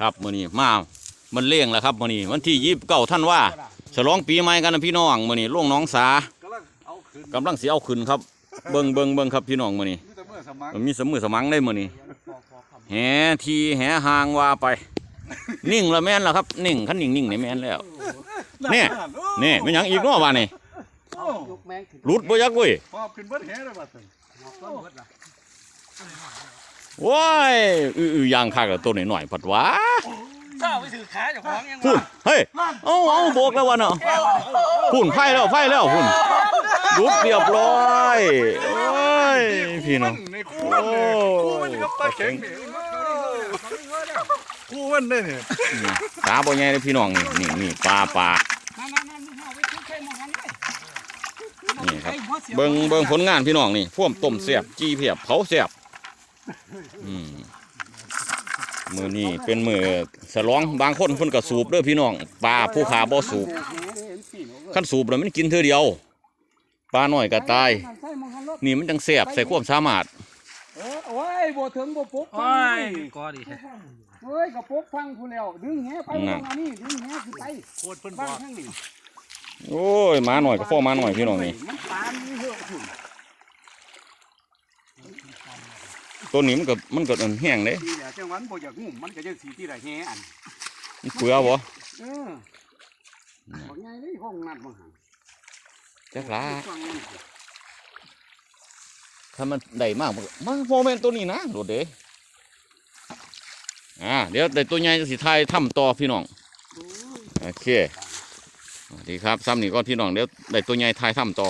ครับมื้อนี้มามันเลี้ยงแล้วครับมื้อนี้วันที่ยี่สิบเก้าท่านว่าฉลองปีใหม่กันนะพี่น้องมื้อนี้ล่วงน้องสากำลังเอาขึ้นกำลังสิเอาขึ้นครับ เบิ่งเบิ่งเบิ่งครับพี่น้องมื้อนี้มันมีสมือสมังได้มื้อนี้แหทีแหหางว่าไป นิ่งแล้วแม่นแล้วครับนิ่งคันนิ่งนิ่งในแม่นแล้วเนี่ยนี่เป็นยังอีกเนาะว่านี่ยกแมงขึ้นหลุดบ่ยักเว้ย พอบขึ้นเบิดแหเลยบัดนี้หอกต้นเบิดล่ะว้ายอื้อๆยางคักแล้วตัวน้อยๆผัดหว่าเจ้าไปถือขาเจ้าของยังพุ่นเฮ้ยเอาเอาโบกแล้ววะเนาะพุ่นไฟแล้วไฟแล้วพุ่นรุดเรียบร้อยโอ้ยพี่น้องในคู่มันเนี่ยคู่มันกับปลาเข็งนี่คู่มันได้เนี่ยนี่ตาบ่ใหญ่เลยพี่น้องนี่นี่นี่ปลาปลานั่นนั่นนั่นมึงเอาไปทุกใส่หมองกันเลยนี่ครับเบิ่งเบิ่งผลงานพี่น้องนี่พ่วมต้มแซ่บจี้เพียบเผาแซ่บอื มมือนี่เป็นมือสลองบางคนเพิ่นก็สูบเด้อพี่น้องปลาผู้ขาบ่สูบคันสูบแล้วมันกินเทื่อเดียวปลาน้อยก็ตายใส่หมองกันรถนี่มันจังแซ่บใส่ความสามารถเออโอ้ยบ่ถึงบ่ปุ๊บโอ้ยก็ดีแท้เฮ้ยก็ปุ๊บฟังผู้แล้วดึงแหไปตรงอันนี้ดึงแหขึ้นไปโคตรเพิ่นบฟังอกข้างนี้โอ้ยหมาหน่อยก็ฟ้อหมาหน่อยพี่น้องนี่มันปานนี่เหอะคุณ ตัวนี้มันก็มันก็อันแห้งเด้ทีเดียวจังหวันบ่อยากงุ่มมันก็จังสีที่ได้แหอันมันเปลือบ่เออบอกไงเลยห้องนัดบ่หันจักหลาฟังมันถ้ามันได้มากมันก็มันบ่แม่นตัวนี้นะโดดเด้อ่าเดี๋ยวได้ตัวใหญ่จะสิทายถ้ำต่อพี่น้องโอเคสวัสดีครับซ้ำนี่ก่อนพี่น้องเดี๋ยวได้ตัวใหญ่ทายถ้ำต่อ